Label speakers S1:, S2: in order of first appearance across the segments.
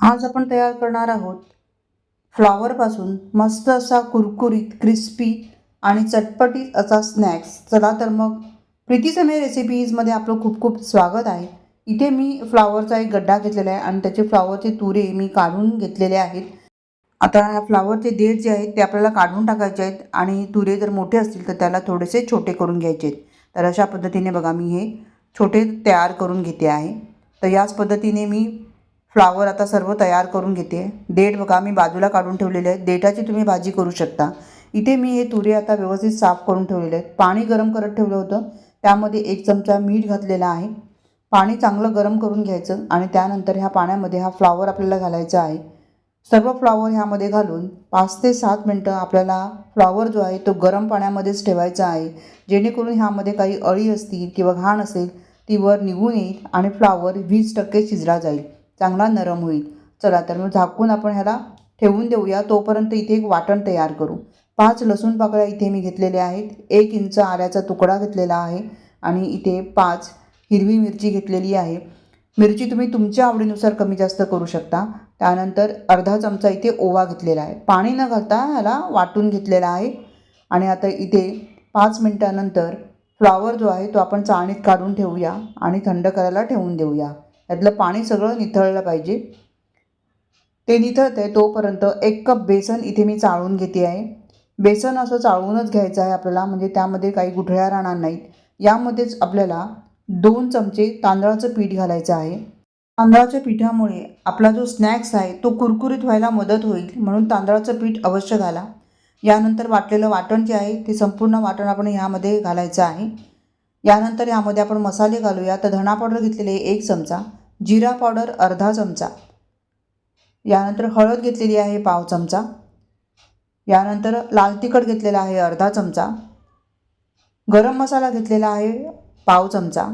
S1: आज आपण तयार करणार आहोत फ्लॉवरपासून मस्त असा कुरकुरीत क्रिस्पी आणि चटपटीत असा स्नॅक्स. चला तर मग प्रीती समय रेसिपीजमध्ये आपलं खूप खूप स्वागत आहे. इथे मी फ्लावरचा एक गड्डा घेतलेला आहे आणि त्याचे फ्लावरचे तुरे मी काढून घेतलेले आहेत. आता ह्या फ्लावरचे देठ जे आहेत ते आपल्याला काढून टाकायचे आहेत आणि तुरे जर मोठे असतील तर त्याला थोडेसे छोटे करून घ्यायचे आहेत. तर अशा पद्धतीने बघा मी हे छोटे तयार करून घेते आहे. तर याच पद्धतीने मी फ्लावर आता सर्व तयार करून घेते. देठ बघा मी बाजूला काढून ठेवलेले आहेत. देठाची तुम्ही भाजी करू शकता. इथे मी हे तुरे आता व्यवस्थित साफ करून ठेवलेले आहेत. पाणी गरम करत ठेवलं होतं. त्यामध्ये एक चमचा मीठ घातलेला आहे. पाणी चांगलं गरम करून घ्यायचं आणि त्यानंतर ह्या पाण्यामध्ये हा फ्लावर आपल्याला घालायचा आहे. सर्व फ्लावर ह्यामध्ये घालून पाच ते सात मिनटं आपल्याला फ्लावर जो आहे तो गरम पाण्यामध्येच ठेवायचा आहे. जेणेकरून ह्यामध्ये काही अळी असतील किंवा घाण असेल ती वर निघून येईल आणि फ्लावर वीस टक्के शिजला जाईल. चांगला नरम होईल. चला तर मग झाकून आपण ह्याला ठेवून देऊया. तोपर्यंत इथे एक वाटण तयार करू. पाच लसूण पाकळ्या इथे मी घेतलेल्या आहेत. एक इंच आल्याचा तुकडा घेतलेला आहे आणि इथे पाच हिरवी मिरची घेतलेली आहे. मिरची तुम्ही तुमच्या आवडीनुसार कमी जास्त करू शकता. त्यानंतर अर्धा चमचा इथे ओवा घेतलेला आहे. पाणी न घालता ह्याला वाटून घेतलेला आहे. आणि आता इथे पाच मिनटानंतर फ्लॉवर जो आहे तो आपण चाळणीत काढून ठेवूया आणि थंड करायला ठेवून देऊया. यातलं पाणी सगळं निथळलं पाहिजे. ते निथळतं आहे तोपर्यंत एक कप बेसन इथे मी चाळून घेते आहे. बेसन असं चाळूनच घ्यायचं आहे आपल्याला म्हणजे त्यामध्ये काही गुठळ्या राहणार नाहीत. यामध्येच आपल्याला दोन चमचे तांदळाचं पीठ घालायचं आहे. तांदळाच्या पिठामुळे आपला जो स्नॅक्स आहे तो कुरकुरीत व्हायला मदत होईल म्हणून तांदळाचं पीठ अवश्य घाला. यानंतर वाटलेलं वाटण जे आहे ते संपूर्ण वाटण आपण ह्यामध्ये घालायचं आहे. यानंतर यामध्ये आपण मसाले घालूया. तर धणा पावडर घेतलेले आहे एक चमचा जिरा पावडर अर्धा चमचा यानंतर हळद घेतलेली आहे पाव चमचा यानंतर लाल तिखट घेतलेला आहे अर्धा चमचा गरम मसाला घेतलेला आहे पाव चमचा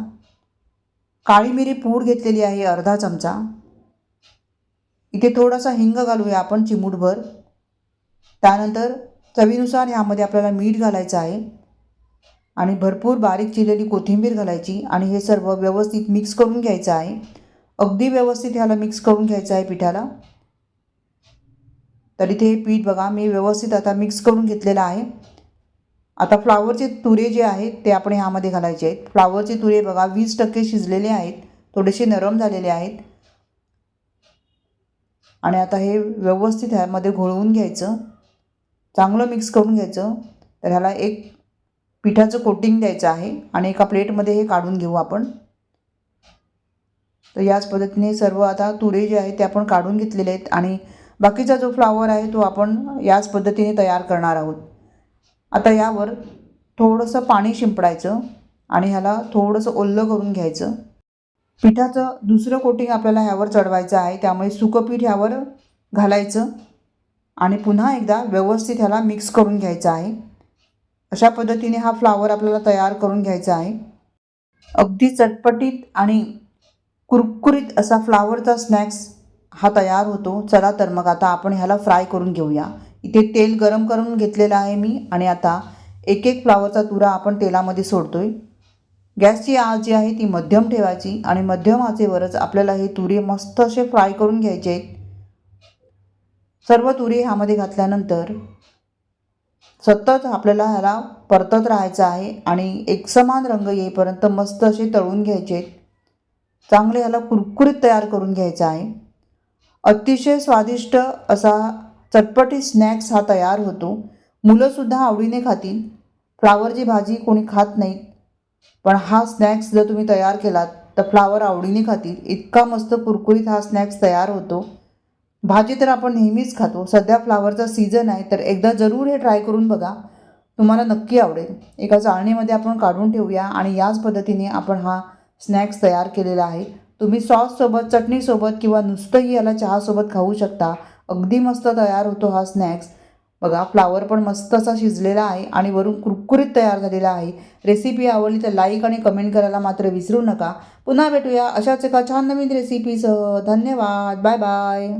S1: काळी मिरी पूड घेतलेली आहे अर्धा चमचा. इथे थोडासा हिंग घालूया आपण चिमूटभर. त्यानंतर चवीनुसार ह्यामध्ये आपल्याला मीठ घालायचं आहे. आणि भरपूर बारीक चिरलेली कोथिंबीर घालायची आणि हे सर्व व्यवस्थित मिक्स करून घ्यायचं आहे. अगदी व्यवस्थित ह्याला मिक्स करून घ्यायचं आहे पिठाला. तर इथे हे पीठ बघा मी व्यवस्थित आता मिक्स करून घेतलेलं आहे. आता फ्लावरचे तुरे जे आहेत ते आपण ह्यामध्ये घालायचे आहेत. फ्लावरचे तुरे बघा वीस टक्के शिजलेले आहेत थोडेसे नरम झालेले आहेत. आणि आता हे व्यवस्थित ह्यामध्ये घोळवून घ्यायचं. चांगलं मिक्स करून घ्यायचं. तर ह्याला एक पिठाचं कोटिंग द्यायचं आहे आणि एका प्लेटमध्ये हे काढून घेऊ आपण. तर याच पद्धतीने सर्व आता तुरे जे आहेत ते आपण काढून घेतलेले आहेत आणि बाकीचा जो फ्लावर आहे तो आपण याच पद्धतीने तयार करणार आहोत. आता यावर थोडंसं पाणी शिंपडायचं आणि ह्याला थोडंसं ओल्लं करून घ्यायचं. पिठाचं दुसरं कोटिंग आपल्याला ह्यावर चढवायचं आहे त्यामुळे सुकं पीठ ह्यावर घालायचं आणि पुन्हा एकदा व्यवस्थित ह्याला मिक्स करून घ्यायचं आहे. अशा पद्धतीने हा फ्लावर आपल्याला तयार करून घ्यायचा आहे. अगदी चटपटीत आणि कुरकुरीत असा फ्लावरचा स्नॅक्स हा तयार होतो. चला तर मग आता आपण ह्याला फ्राय करून घेऊया. इथे तेल गरम करून घेतलेलं आहे मी आणि आता एक एक फ्लावरचा तुरा आपण तेलामध्ये सोडतो आहे गॅसची आज जी आहे ती मध्यम ठेवायची आणि मध्यम आचेवरच आपल्याला हे तुरे मस्त असे फ्राय करून घ्यायचे आहेत. सर्व तुरे ह्यामध्ये घातल्यानंतर सतत आपल्याला ह्याला परतत राहायचं आहे आणि एकसमान रंग येईपर्यंत मस्त असे तळून घ्यायचे. चांगले ह्याला कुरकुरीत तयार करून घ्यायचा आहे. अतिशय स्वादिष्ट असा चटपटी स्नॅक्स हा तयार होतो. मुलंसुद्धा आवडीने खातील. फ्लावरची भाजी कोणी खात नाहीत पण हा स्नॅक्स जर तुम्ही तयार केलात तर फ्लावर आवडीने खातील. इतका मस्त कुरकुरीत हा स्नॅक्स तयार होतो. भाजी तर आपण नेहमीच खातो. सध्या फ्लावरचा सीझन आहे तर एकदा जरूर हे ट्राय करून बघा. तुम्हाला नक्की आवडेल. एका चाळणीमध्ये आपण काढून ठेवूया आणि याच पद्धतीने आपण हा स्नॅक्स तयार केलेला आहे. तुम्ही सॉससोबत चटणीसोबत किंवा नुसतंही याला चहासोबत खाऊ शकता. अगदी मस्त तयार होतो हा स्नॅक्स. बघा फ्लावर पण मस्त असा शिजलेला आहे आणि वरून कुरकुरीत तयार झालेला आहे. रेसिपी आवडली तर लाईक आणि कमेंट करायला मात्र विसरू नका. पुन्हा भेटूया अशाच एका छान नवीन रेसिपीसह. धन्यवाद. Bye bye.